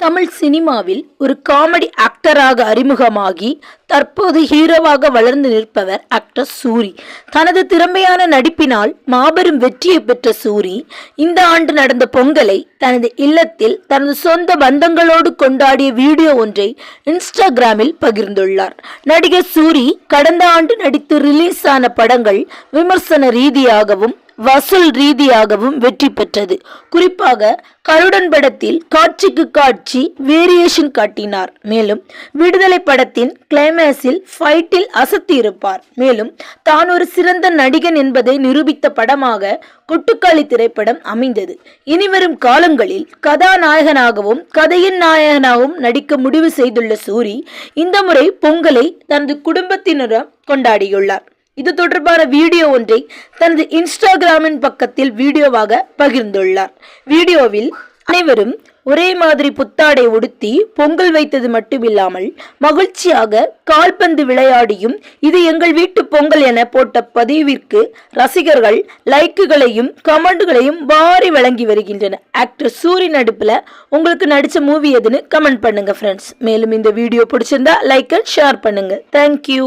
தமிழ் சினிமாவில் ஒரு காமெடி ஆக்டராக அறிமுகமாகி தற்போது ஹீரோவாக வளர்ந்து நிற்பவர் ஆக்டர் சூரி. தனது திறமையான நடிப்பினால் மாபெரும் வெற்றியை பெற்ற சூரி இந்த ஆண்டு நடந்த பொங்கலை தனது இல்லத்தில் தனது சொந்த பந்தங்களோடு கொண்டாடிய வீடியோ ஒன்றை இன்ஸ்டாகிராமில் பகிர்ந்துள்ளார். நடிகர் சூரி கடந்த ஆண்டு நடித்து ரிலீஸ் ஆன படங்கள் விமர்சன ரீதியாகவும் வசூல் ரீதியாகவும் வெற்றி பெற்றது. குறிப்பாக கருடன் படத்தில் காட்சிக்கு காட்சி வேரியேஷன் காட்டினார். மேலும் விடுதலை படத்தின் கிளைமேக்ஸில் ஃபைட்டில் அசத்தியிருப்பார் மேலும் தான் ஒரு சிறந்த நடிகன் என்பதை நிரூபித்த படமாக கொட்டுக்காளி திரைப்படம் அமைந்தது. இனிவரும் காலங்களில் கதாநாயகனாகவும் கதையின் நாயகனாகவும் நடிக்க முடிவு செய்துள்ள சூரி இந்த முறை பொங்கலை தனது குடும்பத்தினரும் கொண்டாடியுள்ளார். இது தொடர்பான வீடியோ ஒன்றை தனது இன்ஸ்டாகிராமின் பக்கத்தில் வீடியோவாக பகிர்ந்துள்ளார். வீடியோவில் அனைவரும் ஒரே மாதிரி புத்தாடை உடுத்தி பொங்கல் வைத்தது மட்டுமில்லாமல் மகிழ்ச்சியாக கால்பந்து விளையாடியும் இது எங்கள் வீட்டு பொங்கல் என போட்ட பதிவிற்கு ரசிகர்கள் லைக்குகளையும் கமெண்ட்களையும் வாரி வழங்கி வருகின்றன ஆக்டர் சூரி நடிப்புல உங்களுக்கு நடித்த மூவி எதுன்னு கமெண்ட் பண்ணுங்க ஃப்ரெண்ட்ஸ் மேலும் இந்த வீடியோ பிடிச்சிருந்தா லைக் அண்ட் ஷேர் பண்ணுங்க. Thank you